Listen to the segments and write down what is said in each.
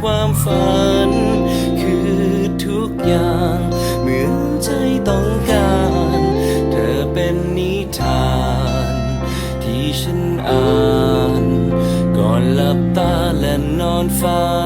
ความฝัน คือทุกอย่าง เหมือนใจต้องการ เธอเป็นนิทาน ที่ฉันอ่าน ก่อนหลับตาและนอนฝัน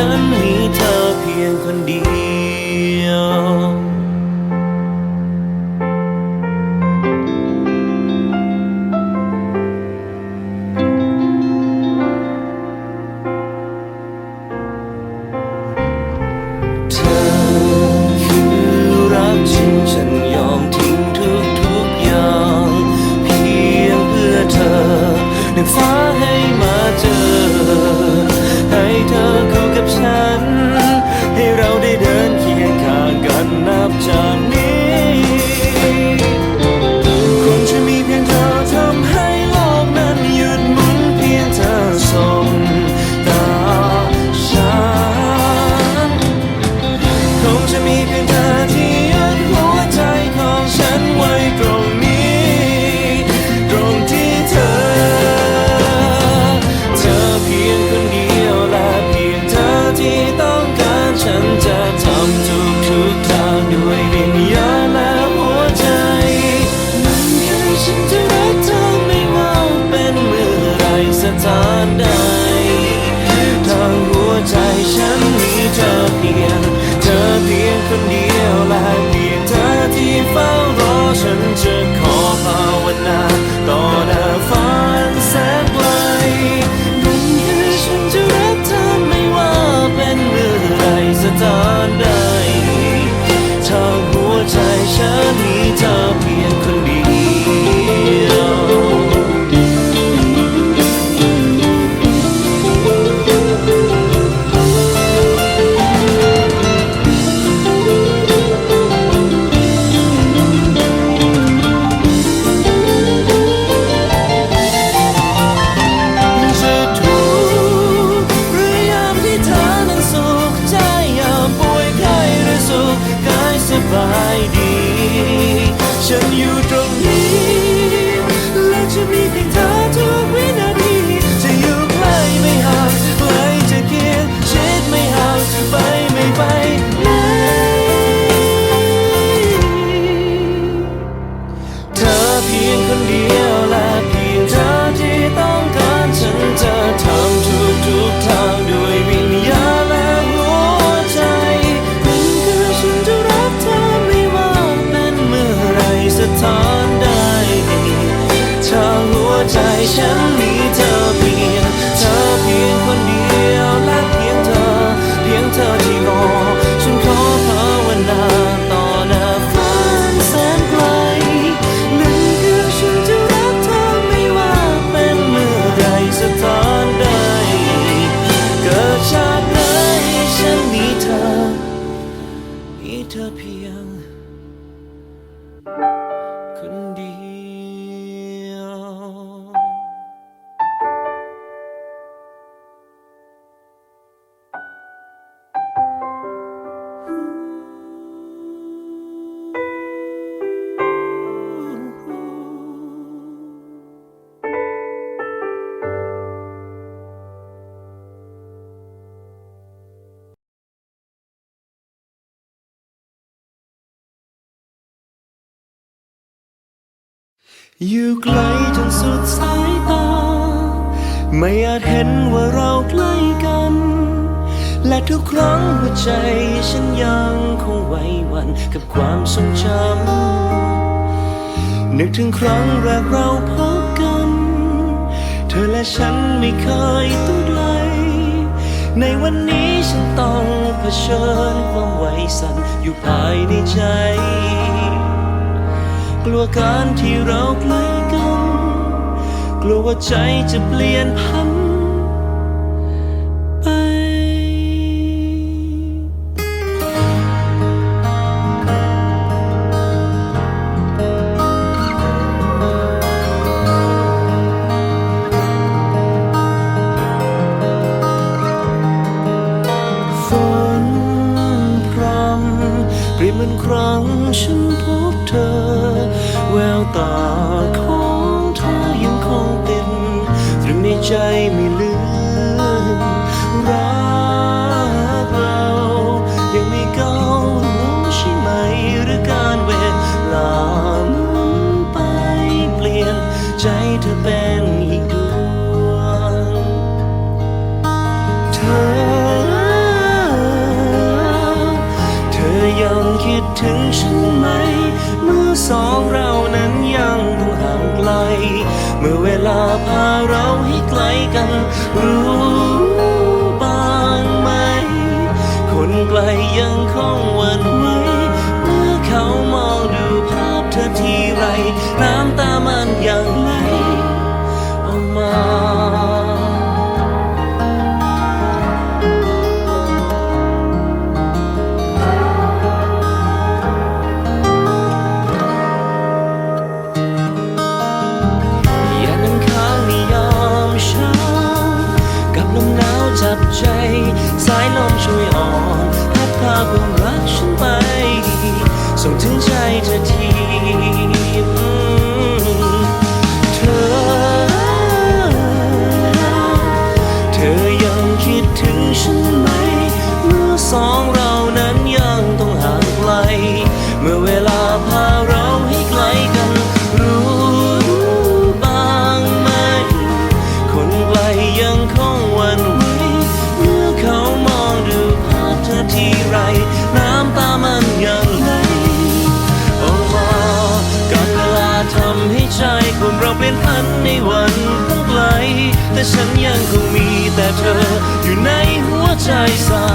suddenly อยู่ไกลจนสุดสายตา ไม่อาจเห็นว่าเราใกล้กัน และทุกครั้งหัวใจฉันยังคงไว้วันกับความทรงจำนึกถึงครั้งแรกเราพบกัน เธอและฉันไม่เคยต้องไกล ในวันนี้ฉันต้องเผชิญความไว้สันอยู่ภายในใจ กลัวการที่เราใกล้กัน กลัวว่าใจจะเปลี่ยนพัน เธอ เธอยังคิดถึงฉันไหม เมื่อสองเรานั้นยังต้องห่างไกล เมื่อเวลาพาเราให้ไกลกันรู้ ใจ สายลมช่วยอ่อนพัดพาความรักฉันไป ส่งถึงใจเธอที และฉันยังคงมีแต่เธออยู่ในหัวใจสมอ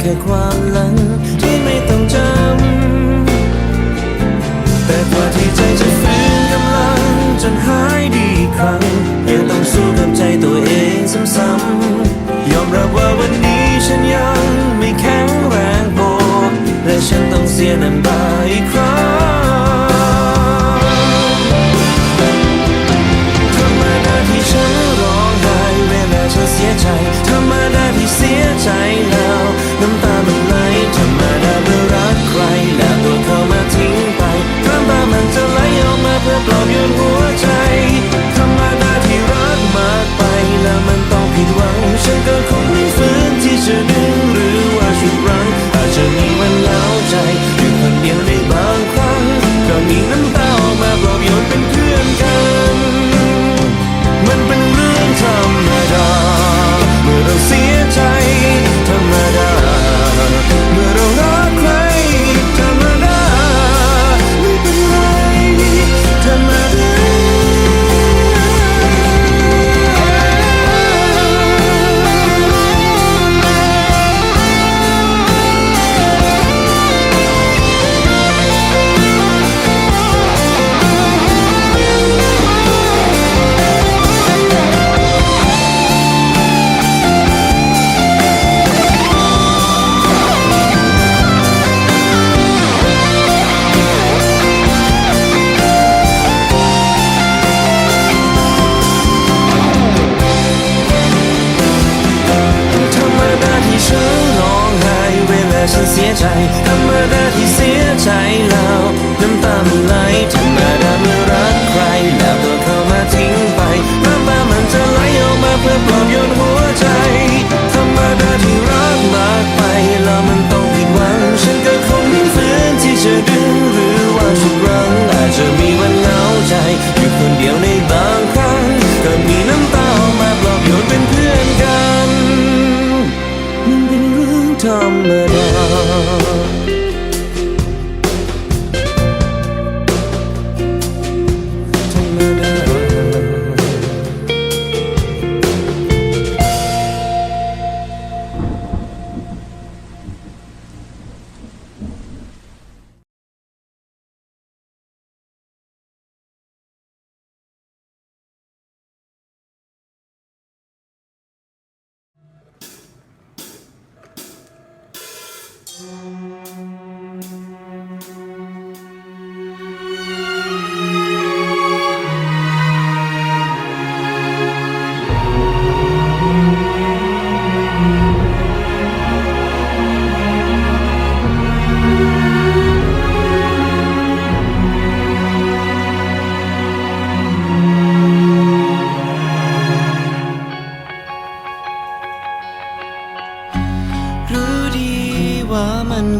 แค่ความหลังที่ไม่ต้องจำ แต่กว่าที่ใจจะฟื้นกำลังจนหายดีครั้งยังต้องสู้กับใจตัวเองซ้ำๆยอมรับว่าวันนี้ฉันยังไม่แข็งแรงพอและฉันต้องเสียน้ำตา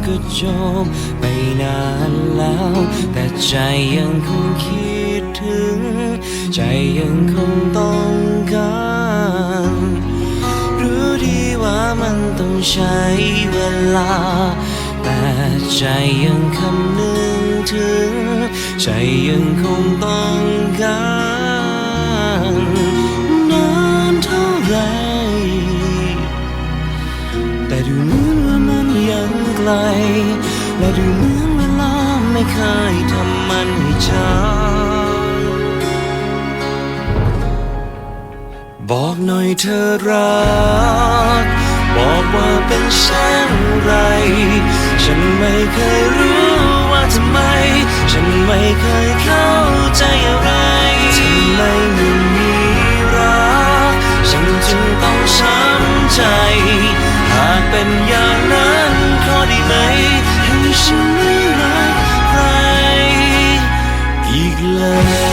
ก็จบไปนานแล้ว แต่ใจยังคงคิดถึง ใจยังคงต้องการรู้ดีว่ามันต้องใช้เวลา แต่ใจยังคำนึงถึง ใจยังคงต้องการนานเท่าไร ล และดูเหมือนเวลาไม่เคยทำมันให้ช้าบอกหน่อยเธอรัก บอกว่าเป็นเช่นไร ฉันไม่เคยรู้ว่าทำไม ฉันไม่เคยเข้าใจอะไรทำไมมันมีรัก ฉันจึงต้องช้ำใจ หากเป็นอย่าง ไหมให้ฉันไม่รักใครอีกเลย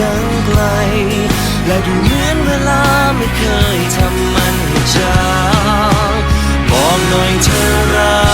ยังไกล และดูเหมือนเวลาไม่เคยทำมันให้จางมองหน่อยเธอรัก